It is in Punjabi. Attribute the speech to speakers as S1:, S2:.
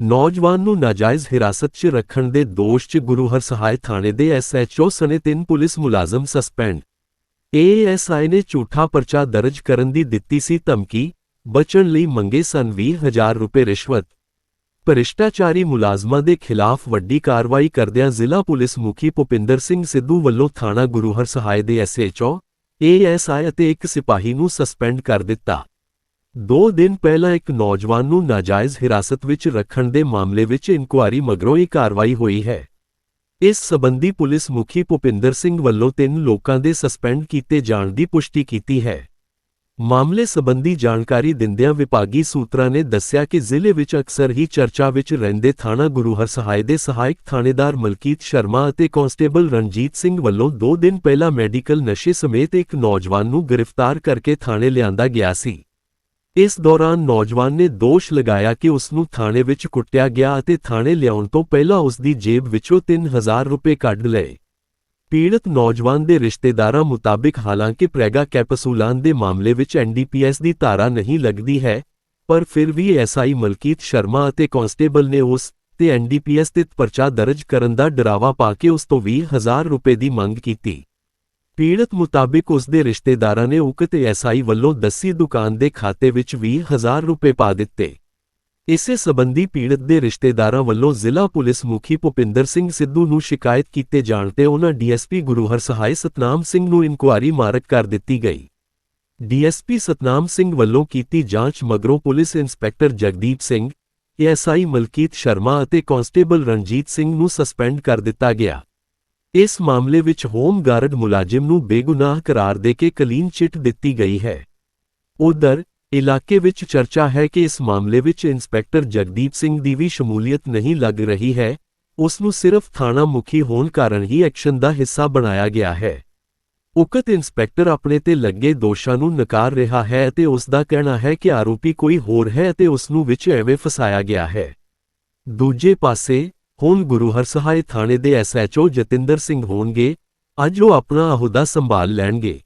S1: ਨੌਜਵਾਨ ਨੂੰ ਨਾਜਾਇਜ਼ ਹਿਰਾਸਤ 'ਚ ਰੱਖਣ ਦੇ ਦੋਸ਼ 'ਚ ਗੁਰੂ ਹਰਸਹਾਏ ਥਾਣੇ ਦੇ ਐਸਐਚਓ ਸਣੇ ਤਿੰਨ ਪੁਲਿਸ ਮੁਲਾਜ਼ਮ ਸਸਪੈਂਡ ਏਐਸਆਈ ਨੇ ਝੂਠਾ ਪਰਚਾ ਦਰਜ ਕਰਨ ਦੀ ਦਿੱਤੀ ਸੀ ਧਮਕੀ, ਬਚਣ ਲਈ ਮੰਗੇ ਸਨ 20000 ਰੁਪਏ ਰਿਸ਼ਵਤ। ਭ੍ਰਿਸ਼ਟਾਚਾਰੀ ਮੁਲਾਜ਼ਮਾਂ ਦੇ ਖਿਲਾਫ ਵੱਡੀ ਕਾਰਵਾਈ ਕਰਦਿਆਂ ਜ਼ਿਲ੍ਹਾ ਪੁਲਿਸ ਮੁਖੀ ਭੁਪਿੰਦਰ ਸਿੰਘ ਸਿੱਧੂ ਵੱਲੋਂ ਥਾਣਾ ਗੁਰੂ ਹਰਸਹਾਏ ਦੇ ਐਸਐਚਓ ਏਐਸਆਈ ਅਤੇ ਇੱਕ ਸਿਪਾਹੀ ਨੂੰ ਸਸਪੈਂਡ ਕਰ ਦਿੱਤਾ। ਦੋ ਦਿਨ ਪਹਿਲਾਂ ਇੱਕ ਨੌਜਵਾਨ ਨੂੰ ਨਾਜਾਇਜ਼ ਹਿਰਾਸਤ ਵਿੱਚ ਰੱਖਣ ਦੇ ਮਾਮਲੇ ਵਿੱਚ ਇਨਕੁਆਰੀ ਮਗਰੋਂ ਇਹ ਕਾਰਵਾਈ ਹੋਈ ਹੈ। ਇਸ ਸਬੰਧੀ ਪੁਲਿਸ ਮੁਖੀ ਭੁਪਿੰਦਰ ਸਿੰਘ ਵੱਲੋਂ ਤਿੰਨ ਲੋਕਾਂ ਦੇ ਸਸਪੈਂਡ ਕੀਤੇ ਜਾਣ ਦੀ ਪੁਸ਼ਟੀ ਕੀਤੀ ਹੈ। ਮਾਮਲੇ ਸਬੰਧੀ ਜਾਣਕਾਰੀ ਦਿੰਦਿਆਂ ਵਿਭਾਗੀ ਸੂਤਰਾਂ ਨੇ ਦੱਸਿਆ ਕਿ ਜ਼ਿਲ੍ਹੇ ਵਿੱਚ ਅਕਸਰ ਹੀ ਚਰਚਾ ਵਿੱਚ ਰਹਿੰਦੇ ਥਾਣਾ ਗੁਰੂ ਹਰਸਹਾਏ ਦੇ ਸਹਾਇਕ ਥਾਣੇਦਾਰ ਮਲਕੀਤ ਸ਼ਰਮਾ ਅਤੇ ਕਾਂਸਟੇਬਲ ਰਣਜੀਤ ਸਿੰਘ ਵੱਲੋਂ ਦੋ ਦਿਨ ਪਹਿਲਾਂ ਮੈਡੀਕਲ ਨਸ਼ੇ ਸਮੇਤ ਇੱਕ ਨੌਜਵਾਨ ਨੂੰ ਗ੍ਰਿਫਤਾਰ ਕਰਕੇ ਥਾਣੇ ਲਿਆਂਦਾ ਗਿਆ ਸੀ। ਇਸ ਦੌਰਾਨ ਨੌਜਵਾਨ ਨੇ ਦੋਸ਼ ਲਗਾਇਆ ਕਿ ਉਸ ਨੂੰ ਥਾਣੇ ਵਿੱਚ ਕੁੱਟਿਆ ਗਿਆ ਅਤੇ ਥਾਣੇ ਲਿਆਉਣ ਤੋਂ ਪਹਿਲਾਂ ਉਸ ਦੀ ਜੇਬ ਵਿੱਚੋਂ 3000 ਰੁਪਏ ਕੱਢ ਲਏ। ਪੀੜਤ ਨੌਜਵਾਨ ਦੇ ਰਿਸ਼ਤੇਦਾਰਾਂ ਮੁਤਾਬਿਕ ਹਾਲਾਂਕਿ ਪ੍ਰੈਗਾ ਕੈਪਸੂਲਾਨ ਦੇ ਮਾਮਲੇ ਵਿੱਚ ਐਨਡੀਪੀਐਸ ਦੀ ਧਾਰਾ ਨਹੀਂ ਲੱਗਦੀ ਹੈ, ਪਰ ਫਿਰ ਵੀ ਐਸਆਈ ਮਲਕੀਤ ਸ਼ਰਮਾ ਅਤੇ ਕਾਂਸਟੇਬਲ ਨੇ ਉਸ ਤੇ ਐਨਡੀਪੀਐਸ ਤੇ ਪਰਚਾ ਦਰਜ ਕਰਨ ਦਾ ਡਰਾਵਾ ਪਾ ਕੇ ਉਸ ਤੋਂ 20000 ਰੁਪਏ ਦੀ ਮੰਗ ਕੀਤੀ। ਪੀੜਤ ਮੁਤਾਬਿਕ ਉਸ ਦੇ ਰਿਸ਼ਤੇਦਾਰਾਂ ਨੇ ਉਕਤ ਐਸਆਈ ਵੱਲੋਂ ਦੱਸੀ ਦੁਕਾਨ ਦੇ ਖਾਤੇ ਵਿੱਚ 20000 ਰੁਪਏ ਪਾ ਦਿੱਤੇ। ਇਸੇ ਸਬੰਧੀ ਪੀੜਤ ਦੇ ਰਿਸ਼ਤੇਦਾਰਾਂ ਵੱਲੋਂ ਜ਼ਿਲ੍ਹਾ ਪੁਲਿਸ ਮੁਖੀ ਭੁਪਿੰਦਰ ਸਿੰਘ ਸਿੱਧੂ ਨੂੰ ਸ਼ਿਕਾਇਤ ਕੀਤੇ ਜਾਣ ਤੇ ਉਹਨਾਂ ਡੀਐਸਪੀ ਗੁਰੂ ਹਰਸਹਾਏ ਸਤਨਾਮ ਸਿੰਘ ਨੂੰ ਇਨਕੁਆਰੀ ਮਾਰਕ ਕਰ ਦਿੱਤੀ ਗਈ। ਡੀਐਸਪੀ ਸਤਨਾਮ ਸਿੰਘ ਵੱਲੋਂ ਕੀਤੀ ਜਾਂਚ ਮਗਰੋਂ police inspector Jagdeep Singh ASI Malkit Sharma ਅਤੇ ਕਾਂਸਟੇਬਲ ਰਣਜੀਤ ਸਿੰਘ ਨੂੰ ਸਸਪੈਂਡ ਕਰ ਦਿੱਤਾ ਗਿਆ। ਇਸ ਮਾਮਲੇ ਵਿੱਚ ਹੋਮ ਗਾਰਡ ਮੁਲਾਜ਼ਮ ਨੂੰ ਬੇਗੁਨਾਹ ਕਰਾਰ ਦੇ ਕੇ ਕਲੀਨ ਚਿੱਟ ਦਿੱਤੀ ਗਈ ਹੈ। ਉਧਰ, ਇਲਾਕੇ ਵਿੱਚ ਚਰਚਾ ਹੈ ਕਿ ਇਸ ਮਾਮਲੇ ਵਿੱਚ ਇੰਸਪੈਕਟਰ ਜਗਦੀਪ ਸਿੰਘ ਦੀ ਵੀ ਸ਼ਮੂਲੀਅਤ ਨਹੀਂ ਲੱਗ ਰਹੀ ਹੈ। ਉਸ ਨੂੰ ਸਿਰਫ ਥਾਣਾ ਮੁਖੀ ਹੋਣ ਕਾਰਨ ਹੀ ਐਕਸ਼ਨ ਦਾ ਹਿੱਸਾ ਬਣਾਇਆ ਗਿਆ ਹੈ। ਉਕਤ ਇੰਸਪੈਕਟਰ ਆਪਣੇ ਤੇ ਲੱਗੇ ਦੋਸ਼ਾਂ ਨੂੰ ਨਕਾਰ ਰਿਹਾ ਹੈ ਅਤੇ ਉਸ ਦਾ ਕਹਿਣਾ ਹੈ ਕਿ ਆਰੋਪੀ ਕੋਈ ਹੋਰ ਹੈ ਅਤੇ ਉਸ ਨੂੰ ਵਿੱਚ ਐਵੇਂ ਫਸਾਇਆ ਗਿਆ ਹੈ। ਦੂਜੇ ਪਾਸੇ ਹੁਣ ਗੁਰੂ ਹਰਸਹਾਏ ਥਾਣੇ ਦੇ ਐਸਐਚਓ ਜਤਿੰਦਰ ਸਿੰਘ ਹੋਣਗੇ, ਅੱਜ ਉਹ ਆਪਣਾ ਅਹੁਦਾ ਸੰਭਾਲ ਲੈਣਗੇ।